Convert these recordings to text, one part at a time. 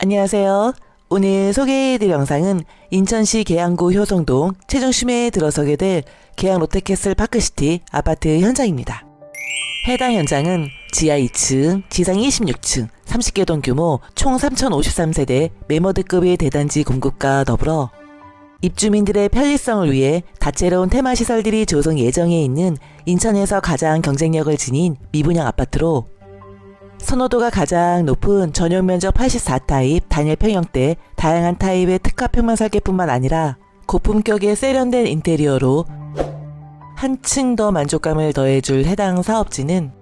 안녕하세요. 오늘 소개해드릴 영상은 인천시 계양구 효성동 최종심에 들어서게 될 계양 롯데캐슬 파크시티 아파트 현장입니다. 해당 현장은 지하 2층, 지상 26층, 30개 동 규모 총 3,053세대 메머드급의 대단지 공급과 더불어 입주민들의 편리성을 위해 다채로운 테마 시설들이 조성 예정에 있는 인천에서 가장 경쟁력을 지닌 미분양 아파트로 선호도가 가장 높은 전용 면적 84타입 단일 평형대 다양한 타입의 특화 평면 설계뿐만 아니라 고품격의 세련된 인테리어로 한층 더 만족감을 더해줄 해당 사업지는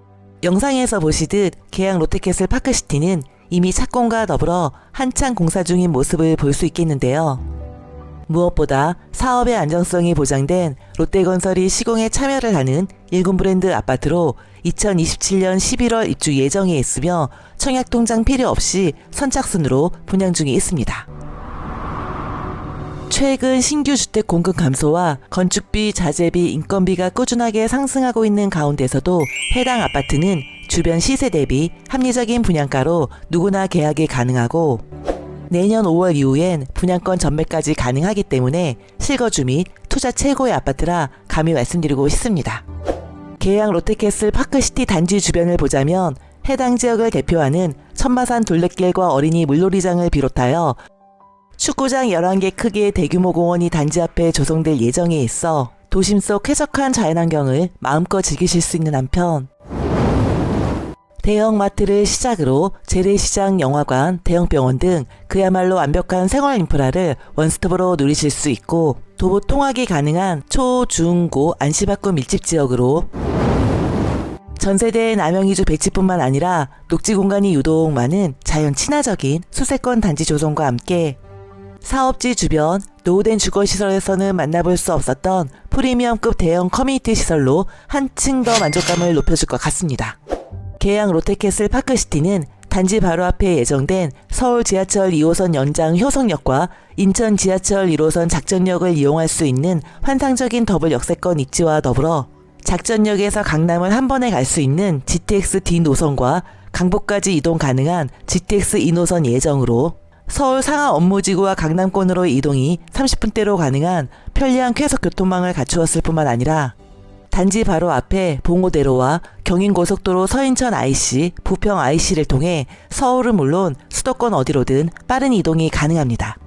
영상에서 보시듯 계양 롯데캐슬 파크시티는 이미 착공과 더불어 한창 공사 중인 모습을 볼 수 있겠는데요. 무엇보다 사업의 안정성이 보장된 롯데건설이 시공에 참여를 하는 일군 브랜드 아파트로 2027년 11월 입주 예정에 있으며 청약 통장 필요 없이 선착순으로 분양 중에 있습니다. 최근 신규 주택 공급 감소와 건축비, 자재비, 인건비가 꾸준하게 상승하고 있는 가운데서도 해당 아파트는 주변 시세 대비 합리적인 분양가로 누구나 계약이 가능하고 내년 5월 이후엔 분양권 전매까지 가능하기 때문에 실거주 및 투자 최고의 아파트라 감히 말씀드리고 싶습니다. 계양 롯데캐슬 파크시티 단지 주변을 보자면 해당 지역을 대표하는 천마산 둘레길과 어린이 물놀이장을 비롯하여 축구장 11개 크기의 대규모 공원이 단지 앞에 조성될 예정에 있어 도심 속 쾌적한 자연환경을 마음껏 즐기실 수 있는 한편 대형마트를 시작으로 재래시장, 영화관, 대형병원 등 그야말로 완벽한 생활 인프라를 원스톱으로 누리실 수 있고 도보 통학이 가능한 초, 중, 고 안시박구 밀집 지역으로 전세대 남영이주 배치뿐만 아니라 녹지 공간이 유독 많은 자연 친화적인 수세권 단지 조성과 함께 사업지 주변 노후된 주거시설에서는 만나볼 수 없었던 프리미엄급 대형 커뮤니티 시설로 한층 더 만족감을 높여줄 것 같습니다. 계양 롯데캐슬 파크시티는 단지 바로 앞에 예정된 서울 지하철 2호선 연장 효성역과 인천 지하철 1호선 작전역을 이용할 수 있는 환상적인 더블 역세권 입지와 더불어 작전역에서 강남을 한 번에 갈 수 있는 GTX D 노선과 강북까지 이동 가능한 GTX 2노선 예정으로 서울 상하 업무지구와 강남권으로 이동이 30분대로 가능한 편리한 쾌속 교통망을 갖추었을 뿐만 아니라 단지 바로 앞에 봉오대로와 경인고속도로 서인천 IC, 부평 IC를 통해 서울은 물론 수도권 어디로든 빠른 이동이 가능합니다.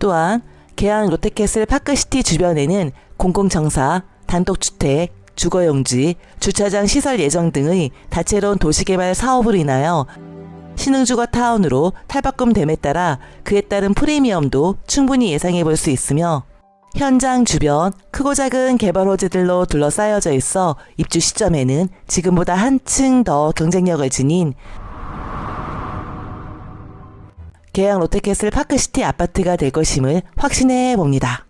또한 계양 롯데캐슬 파크시티 주변에는 공공청사, 단독주택, 주거용지, 주차장 시설 예정 등의 다채로운 도시개발 사업으로 인하여 신흥주거 타운으로 탈바꿈 됨에 따라 그에 따른 프리미엄도 충분히 예상해 볼 수 있으며 현장 주변 크고 작은 개발 호재들로 둘러싸여져 있어 입주 시점에는 지금보다 한층 더 경쟁력을 지닌 계양 롯데캐슬 파크시티 아파트가 될 것임을 확신해 봅니다.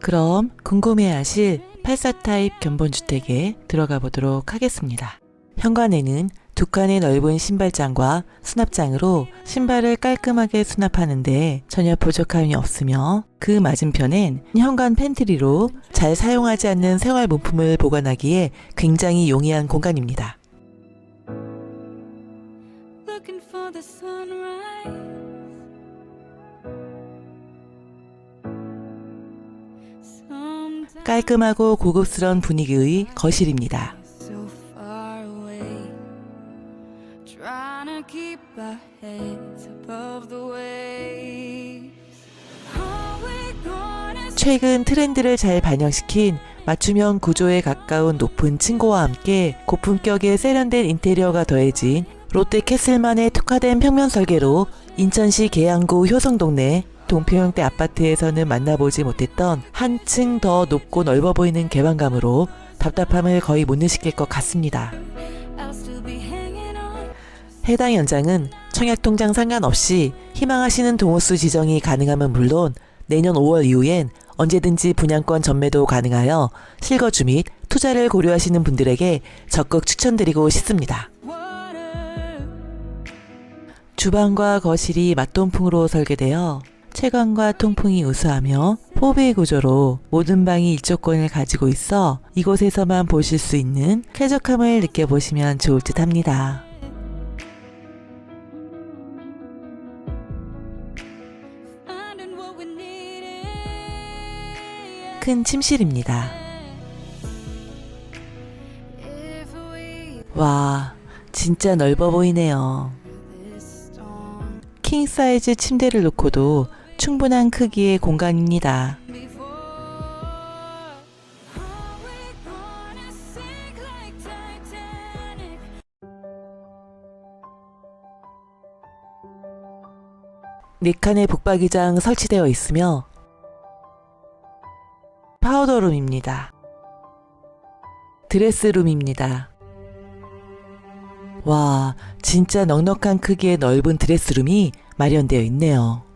그럼 궁금해하실 84타입 견본주택에 들어가 보도록 하겠습니다. 현관에는 두 칸의 넓은 신발장과 수납장으로 신발을 깔끔하게 수납하는데 전혀 부족함이 없으며 그 맞은편엔 현관 팬트리로 잘 사용하지 않는 생활 물품을 보관하기에 굉장히 용이한 공간입니다. 깔끔하고 고급스러운 분위기의 거실입니다. 최근 트렌드를 잘 반영시킨 맞춤형 구조에 가까운 높은 층고와 함께 고품격의 세련된 인테리어가 더해진 롯데 캐슬만의 특화된 평면 설계로 인천시 계양구 효성동내 동평형대 아파트에서는 만나보지 못했던 한층 더 높고 넓어 보이는 개방감으로 답답함을 거의 못 느끼실 것 같습니다. 해당 현장은 청약통장 상관없이 희망하시는 동호수 지정이 가능하면 물론 내년 5월 이후엔 언제든지 분양권 전매도 가능하여 실거주 및 투자를 고려하시는 분들에게 적극 추천드리고 싶습니다. 주방과 거실이 맞동풍으로 설계되어 채광과 통풍이 우수하며 포베 구조로 모든 방이 일조권을 가지고 있어 이곳에서만 보실 수 있는 쾌적함을 느껴보시면 좋을 듯 합니다. 큰 침실입니다. 와, 진짜 넓어 보이네요. 킹 사이즈 침대를 놓고도 충분한 크기의 공간입니다. 네 칸의 북박이장 설치되어 있으며 파우더룸입니다. 드레스룸입니다. 와, 진짜 넉넉한 크기의 넓은 드레스룸이 마련되어 있네요.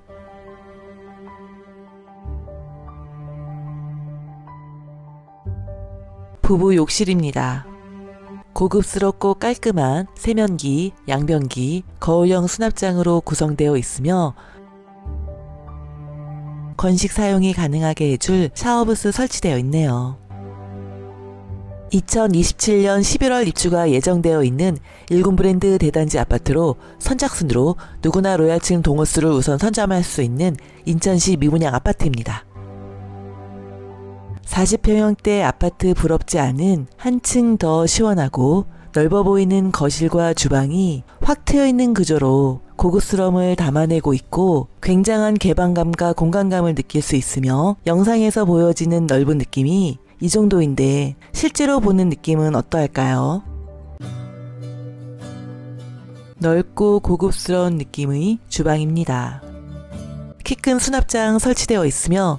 부부 욕실입니다. 고급스럽고 깔끔한 세면기, 양변기, 거울형 수납장으로 구성되어 있으며 건식 사용이 가능하게 해줄 샤워부스 설치되어 있네요. 2027년 11월 입주가 예정되어 있는 일군 브랜드 대단지 아파트로 선착순으로 누구나 로얄층 동호수를 우선 선점할 수 있는 인천시 미분양 아파트입니다. 40평형대 아파트 부럽지 않은 한층 더 시원하고 넓어 보이는 거실과 주방이 확 트여 있는 구조로 고급스러움을 담아내고 있고 굉장한 개방감과 공간감을 느낄 수 있으며 영상에서 보여지는 넓은 느낌이 이 정도인데 실제로 보는 느낌은 어떠할까요? 넓고 고급스러운 느낌의 주방입니다. 키 큰 수납장 설치되어 있으며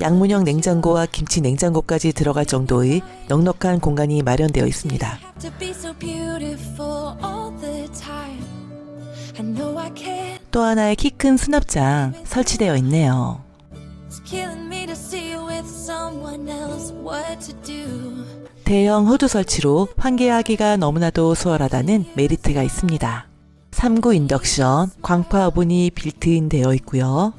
양문형 냉장고와 김치 냉장고까지 들어갈 정도의 넉넉한 공간이 마련되어 있습니다. 또 하나의 키 큰 수납장 설치되어 있네요. 대형 후드 설치로 환기하기가 너무나도 수월하다는 메리트가 있습니다. 3구 인덕션, 광파 오븐이 빌트인 되어 있고요.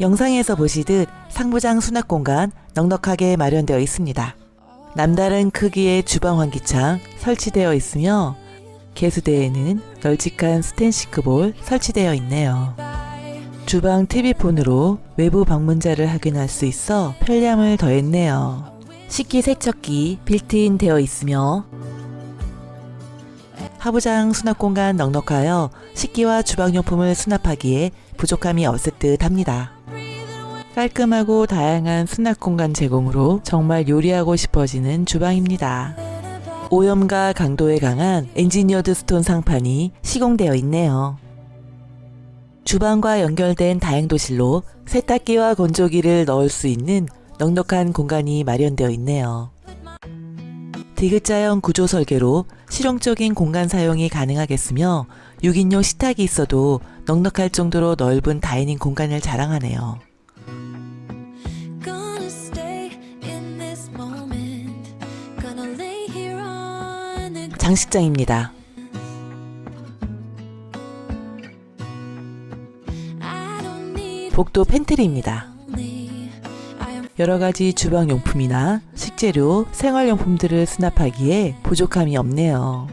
영상에서 보시듯 상부장 수납 공간 넉넉하게 마련되어 있습니다. 남다른 크기의 주방 환기창 설치되어 있으며 개수대에는 널찍한 스텐시크볼 설치되어 있네요. 주방 TV폰으로 외부 방문자를 확인할 수 있어 편리함을 더했네요. 식기 세척기 빌트인 되어 있으며 하부장 수납 공간 넉넉하여 식기와 주방용품을 수납하기에 부족함이 없을 듯 합니다. 깔끔하고 다양한 수납 공간 제공으로 정말 요리하고 싶어지는 주방입니다. 오염과 강도에 강한 엔지니어드 스톤 상판이 시공되어 있네요. 주방과 연결된 다용도실로 세탁기와 건조기를 넣을 수 있는 넉넉한 공간이 마련되어 있네요. 디귿자형 구조 설계로 실용적인 공간 사용이 가능하겠으며 6인용 식탁이 있어도 넉넉할 정도로 넓은 다이닝 공간을 자랑하네요. 장식장입니다. 복도 팬트리입니다. 여러 가지 주방 용품이나 식재료, 생활용품들을 수납하기에 부족함이 없네요.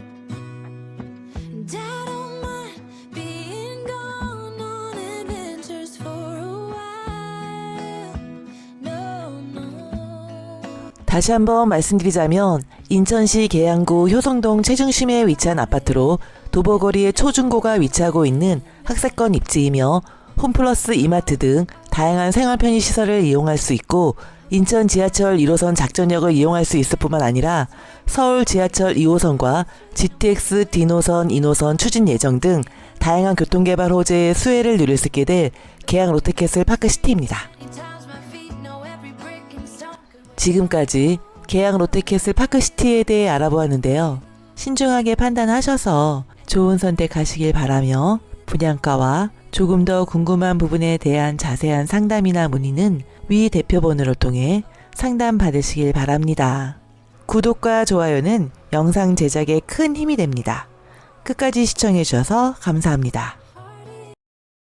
다시 한번 말씀드리자면 인천시 계양구 효성동 최중심에 위치한 아파트로 도보거리에 초중고가 위치하고 있는 학세권 입지이며 홈플러스 이마트 등 다양한 생활 편의 시설을 이용할 수 있고 인천 지하철 1호선 작전역을 이용할 수 있을 뿐만 아니라 서울 지하철 2호선과 GTX D노선, 2노선 추진 예정 등 다양한 교통개발 호재의 수혜를 누릴 수 있게 될 계양 롯데캐슬 파크시티입니다. 지금까지 계양 롯데캐슬 파크시티에 대해 알아보았는데요. 신중하게 판단하셔서 좋은 선택하시길 바라며 분양가와 조금 더 궁금한 부분에 대한 자세한 상담이나 문의는 위 대표번호를 통해 상담 받으시길 바랍니다. 구독과 좋아요는 영상 제작에 큰 힘이 됩니다. 끝까지 시청해 주셔서 감사합니다.